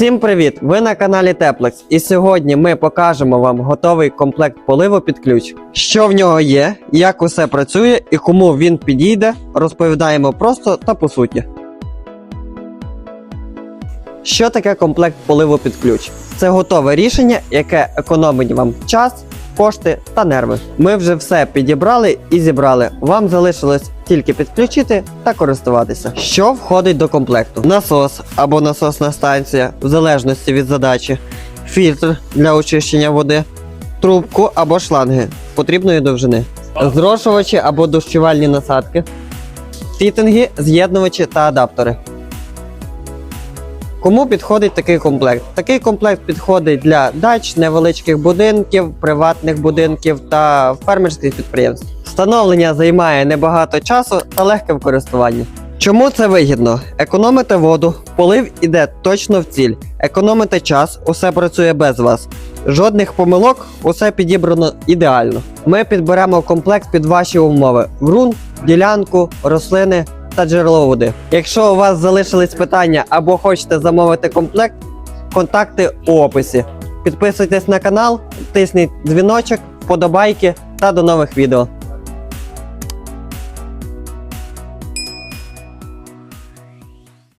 Всім привіт! Ви на каналі Теплекс, і сьогодні ми покажемо вам готовий комплект поливу під ключ. Що в нього є, як усе працює і кому він підійде, розповідаємо просто та по суті. Що таке комплект поливу під ключ? Це готове рішення, яке економить вам час, кошти та нерви. Ми вже все підібрали і зібрали. Вам залишилось тільки підключити та користуватися. Що входить до комплекту? Насос або насосна станція, в залежності від задачі, фільтр для очищення води, трубку або шланги потрібної довжини, зрошувачі або дощувальні насадки, фітинги, з'єднувачі та адаптери. Кому підходить такий комплект? Такий комплект підходить для дач, невеличких будинків, приватних будинків та фермерських підприємств. Встановлення займає небагато часу та легке в користуванні. Чому це вигідно? Економите воду, полив іде точно в ціль, економите час, усе працює без вас. Жодних помилок, усе підібрано ідеально. Ми підберемо комплект під ваші умови: ґрунт, ділянку, рослини та джерело води. Якщо у вас залишились питання або хочете замовити комплект, контакти у описі. Підписуйтесь на канал, тисніть дзвіночок, вподобайки та до нових відео.